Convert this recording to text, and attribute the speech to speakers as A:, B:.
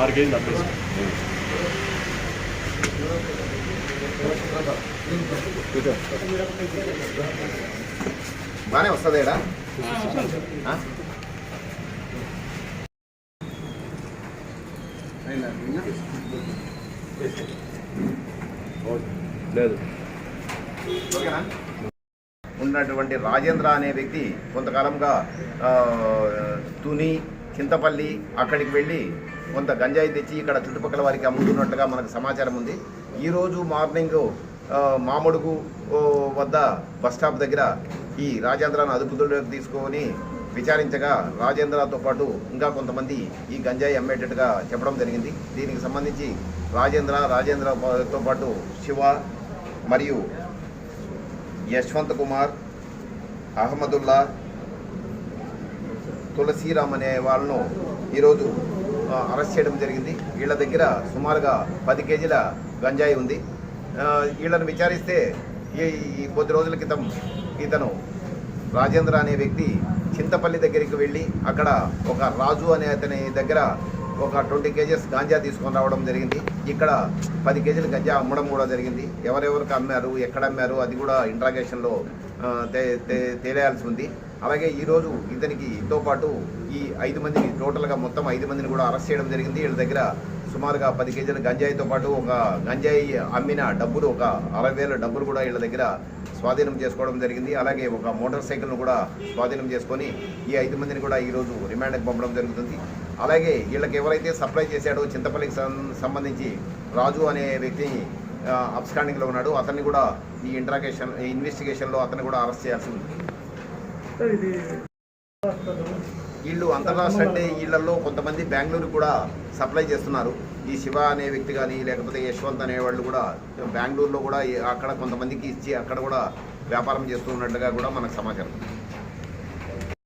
A: ఆరు కేజీలు తప్పేసి
B: బాగానే వస్తుంది
A: లేదు.
B: ఓకేనా? ఉన్నటువంటి రాజేంద్ర అనే వ్యక్తి కొంతకాలంగా తుని చింతపల్లి అక్కడికి వెళ్ళి కొంత గంజాయి తెచ్చి ఇక్కడ చుట్టుపక్కల వారికి అమ్ముతున్నట్టుగా మనకు సమాచారం ఉంది. ఈరోజు మార్నింగ్ మామడుగు వద్ద బస్ స్టాప్ దగ్గర ఈ రాజేంద్రను అదుపులోకి తీసుకొని విచారించగా రాజేంద్రతో పాటు ఇంకా కొంతమంది ఈ గంజాయి అమ్మేటట్టుగా చెప్పడం జరిగింది. దీనికి సంబంధించి రాజేంద్ర రాజేంద్రతో పాటు శివ మరియు యశ్వంత్ కుమార్ అహ్మదుల్లా తులసీరామ్ అనే వాళ్ళను ఈరోజు అరెస్ట్ చేయడం జరిగింది. వీళ్ళ దగ్గర సుమారుగా పది కేజీల గంజాయి ఉంది. వీళ్ళని విచారిస్తే ఈ ఈ కొద్ది రోజుల క్రితం ఇతను రాజేంద్ర అనే వ్యక్తి చింతపల్లి దగ్గరికి వెళ్ళి అక్కడ ఒక రాజు అనే అతని దగ్గర ఒక ట్వంటీ కేజెస్ గాంజా తీసుకొని రావడం జరిగింది. ఇక్కడ పది కేజీల గంజా అమ్మడం కూడా జరిగింది. ఎవరెవరికి అమ్మారు ఎక్కడ అమ్మారు అది కూడా ఇంట్రాగేషన్లో తెలియాల్సి తే తే- తేలేయాల్సి ఉంది. అలాగే ఈరోజు ఇతనికితో పాటు ఈ ఐదు మందిని టోటల్గా మొత్తం ఐదు మందిని కూడా అరెస్ట్ చేయడం జరిగింది. వీళ్ళ దగ్గర సుమారుగా పది కేజీల గంజాయితో పాటు ఒక గంజాయి అమ్మిన డబ్బులు ఒక అరవై వేల డబ్బులు కూడా వీళ్ళ దగ్గర స్వాధీనం చేసుకోవడం జరిగింది. అలాగే ఒక మోటార్ సైకిల్ను కూడా స్వాధీనం చేసుకొని ఈ ఐదు మందిని కూడా ఈరోజు రిమాండ్కి పంపడం జరుగుతుంది. అలాగే వీళ్ళకి ఎవరైతే సప్లై చేశాడో చింతపల్లికి సం- సంబంధించి రాజు అనే వ్యక్తి అబ్స్కాండింగ్లో ఉన్నాడు. అతన్ని కూడా ఈ ఇంట్రాగేషన్ ఈ ఇన్వెస్టిగేషన్లో అతన్ని కూడా అరెస్ట్ చేయాల్సి ఉంది.
C: సార్ ఇది
B: వీళ్ళు అంతర్రాష్ట్ర అంటే వీళ్ళల్లో కొంతమంది బెంగళూరు కూడా సప్లై చేస్తున్నారు. ఈ శివ అనే వ్యక్తి కానీ లేకపోతే యశ్వంత్ అనే వాళ్ళు కూడా బెంగళూరులో కూడా అక్కడ కొంతమందికి ఇచ్చి అక్కడ కూడా వ్యాపారం చేస్తున్నట్టుగా కూడా మనకు సమాచారం.